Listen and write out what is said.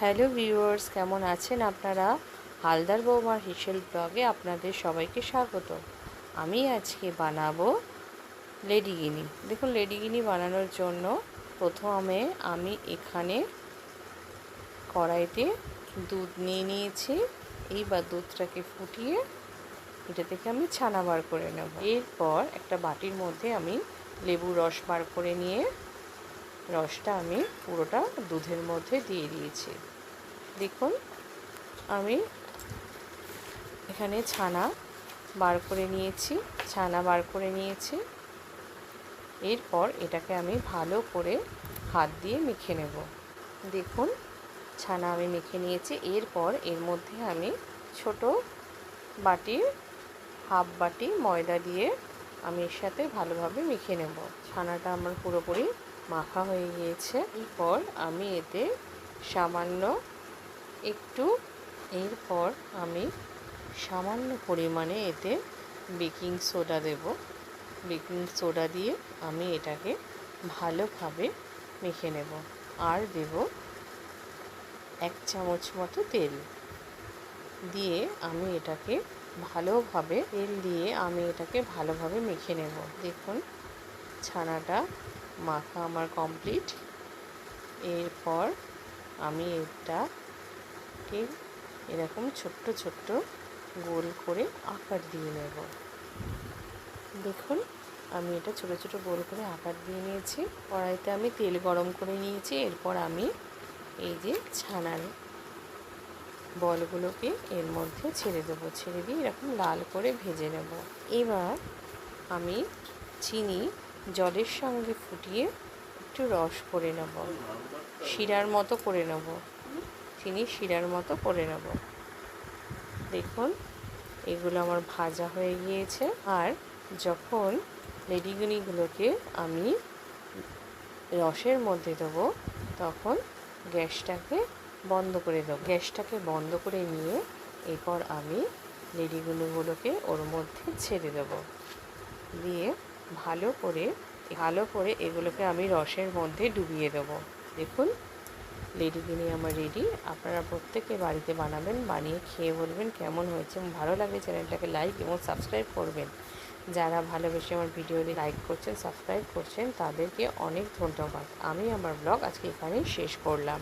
Hello viewers, কেমন আছেন আপনারা? হালদার বৌমার হিসেল ব্লগে আপনাদের সবাইকে স্বাগত। আমি আজকে বানাবো লেডিগিনি। দেখুন, লেডিগিনি বানানোর জন্য প্রথমে আমি এখানে কড়াইতে দুধ নিয়ে নিয়েছি। এইবার দুধটাকে ফুটিয়ে এটা থেকে আমি ছানা বার করে নেব। এরপর একটা বাটির মধ্যে আমি লেবু রস বার করে নিয়ে রসটা আমি পুরোটা দুধের মধ্যে দিয়ে দিয়েছি। দেখুন, আমি এখানে ছানা বার করে নিয়েছি, ছানা বার করে নিয়েছি। এরপর এটাকে আমি ভালো করে হাত দিয়ে মেখে নেব। দেখুন, ছানা আমি মেখে নিয়েছি। এরপর এর মধ্যে আমি ছোট বাটির হাফ বাটি ময়দা দিয়ে আমি এর সাথে ভালোভাবে মেখে নেব। ছানাটা আমার পুরোপুরি মাখা হয়ে গিয়েছে। এরপর আমি এতে সামান্য একটু, এরপর আমি সামান্য পরিমাণে এতে বেকিং সোডা দেব। বেকিং সোডা দিয়ে আমি এটাকে ভালোভাবে মেখে নেব। আর দেব এক চামচ মতো তেল। দিয়ে আমি এটাকে ভালোভাবে, তেল দিয়ে আমি এটাকে ভালোভাবে মেখে নেব। দেখুন, ছানাটা মাখা আমার কমপ্লিট এরপর আমি এটা ঠিক এরকম ছোট্ট ছোট্ট গোল করে আকার দিয়ে নেব। দেখুন, আমি এটা ছোট ছোট গোল করে আকার দিয়ে নিয়েছি। কড়াইতে আমি তেল গরম করে নিয়েছি। এরপর আমি এই যে ছানার বলগুলোকে এর মধ্যে ছেড়ে দেবো। ছেড়ে দিয়ে এরকম লাল করে ভেজে নেব। এবার আমি চিনি জলের সঙ্গে ফুটিয়ে একটু রস করে নেব। শিরার মতো করে নেব। চিনি শিরার মতো করে নেব। দেখুন, এগুলো আমার ভাজা হয়ে গিয়েছে। আর যখন লেডিগুনিগুলোকে আমি রসের মধ্যে দেবো, তখন গ্যাসটাকে বন্ধ করে দেবো। গ্যাসটাকে বন্ধ করে নিয়ে এরপর আমি লেডিগুলোগুলোকে ওর মধ্যে ছেড়ে দেবো। দিয়ে ভালো করে ভালো করে এগুলোকে আমি রসের মধ্যে ডুবিয়ে দেবো। দেখুন লেডিগিনি আমার রেডি আপনারা প্রত্যেকে বাড়িতে বানাবেন, বানিয়ে খেয়ে বলবেন কেমন হয়েছে। ভালো লাগলে চ্যানেলটাকে লাইক এবং সাবস্ক্রাইব করবেন। যারা ভালোবেসে আমার ভিডিও লাইক করছেন সাবস্ক্রাইব করছেন, তাদেরকে অনেক ধন্যবাদ। আমি আমার ব্লগ আজকে এখানেই শেষ করলাম।